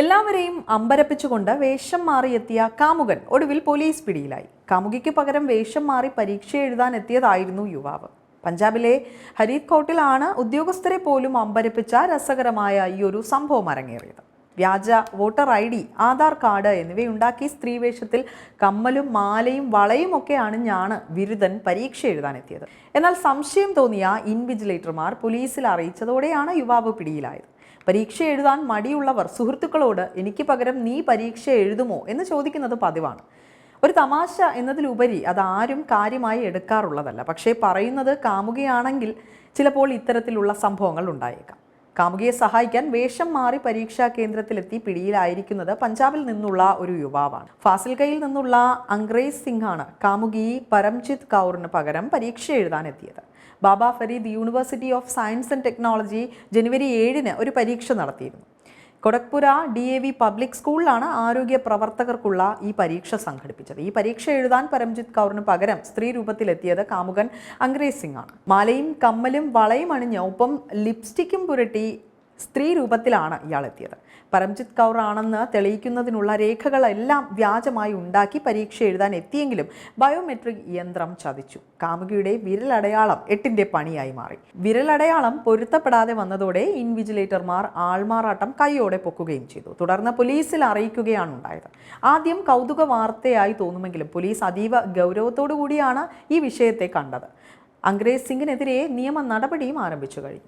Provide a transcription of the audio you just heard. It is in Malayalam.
എല്ലാവരെയും അമ്പരപ്പിച്ചുകൊണ്ട് വേഷം മാറിയെത്തിയ കാമുകൻ ഒടുവിൽ പോലീസ് പിടിയിലായി. കാമുകിക്ക് പകരം വേഷം മാറി പരീക്ഷ എഴുതാൻ എത്തിയതായിരുന്നു യുവാവ്. പഞ്ചാബിലെ ഹരീത് കോട്ടിലാണ് ഉദ്യോഗസ്ഥരെ പോലും അമ്പരപ്പിച്ച രസകരമായ ഈ ഒരു സംഭവം അരങ്ങേറിയത്. വ്യാജ voter I D Aadhaar card എന്നിവയുണ്ടാക്കി സ്ത്രീവേഷത്തിൽ കമ്മലും മാലയും വളയും ഒക്കെ അണിഞ്ഞാണ് ബിരുദൻ പരീക്ഷ എഴുതാനെത്തിയത്. എന്നാൽ സംശയം തോന്നിയ ഇൻവിജിലേറ്റർമാർ പോലീസിൽ അറിയിച്ചതോടെയാണ് യുവാവ് പിടിയിലായത്. പരീക്ഷ എഴുതാൻ മടിയുള്ളവർ സുഹൃത്തുക്കളോട് എനിക്ക് പകരം നീ പരീക്ഷ എഴുതുമോ? എന്ന് ചോദിക്കുന്നത് പതിവാണ്. ഒരു തമാശ എന്നതിലുപരി അതാരും കാര്യമായി എടുക്കാറുള്ളതല്ല. പക്ഷേ പറയുന്നത് കാമുകയാണെങ്കിൽ ചിലപ്പോൾ ഇത്തരത്തിലുള്ള സംഭവങ്ങൾ ഉണ്ടായേക്കാം. കാമുകിയെ സഹായിക്കാൻ വേഷം മാറി പരീക്ഷാ കേന്ദ്രത്തിലെത്തി പിടിയിലായിരിക്കുന്നത് പഞ്ചാബിൽ നിന്നുള്ള ഒരു യുവാവാണ്. ഫാസിൽക്കയിൽ നിന്നുള്ള അംഗ്രേസ് സിംഗാണ് കാമുകി പരംജിത് കൗറിന് പകരം പരീക്ഷ എഴുതാൻ എത്തിയത് Baba Farid university of science and technology ജനുവരി ഏഴിന് ഒരു പരീക്ഷ നടത്തിയിരുന്നു. Kotakpura D A V public സ്കൂളിലാണ് ആരോഗ്യ പ്രവർത്തകർക്കുള്ള ഈ പരീക്ഷ സംഘടിപ്പിച്ചത്. ഈ പരീക്ഷ എഴുതാൻ പരംജിത് കൗറിന് പകരം സ്ത്രീ രൂപത്തിലെത്തിയത് കാമുകൻ അംഗ്രേസ് സിംഗ് ആണ്. മാലയും കമ്മലും വളയും അണിഞ്ഞ് ഒപ്പം ലിപ്സ്റ്റിക്കും പുരട്ടി സ്ത്രീ രൂപത്തിലാണ് ഇയാൾ എത്തിയത് പരംജിത് കൗർ ആണെന്ന് തെളിയിക്കുന്നതിനുള്ള രേഖകളെല്ലാം വ്യാജമായി ഉണ്ടാക്കി പരീക്ഷ എഴുതാൻ എത്തിയെങ്കിലും ബയോമെട്രിക് യന്ത്രം ചതിച്ചു. കാമുകിയുടെ വിരലടയാളം എട്ടിന്റെ പണിയായി മാറി. വിരലടയാളം പൊരുത്തപ്പെടാതെ വന്നതോടെ ഇൻവിജിലേറ്റർമാർ ആൾമാറാട്ടം കൈയോടെ പൊക്കുകയും ചെയ്തു. തുടർന്ന് പോലീസിൽ അറിയിക്കുകയാണ് ഉണ്ടായത്. ആദ്യം കൗതുക വാർത്തയായി തോന്നുമെങ്കിലും പോലീസ് അതീവ ഗൗരവത്തോടു കൂടിയാണ് ഈ വിഷയത്തെ കണ്ടത്. അംഗ്രേസ് സിംഗിനെതിരെ നിയമ നടപടിയും ആരംഭിച്ചു കഴിഞ്ഞു.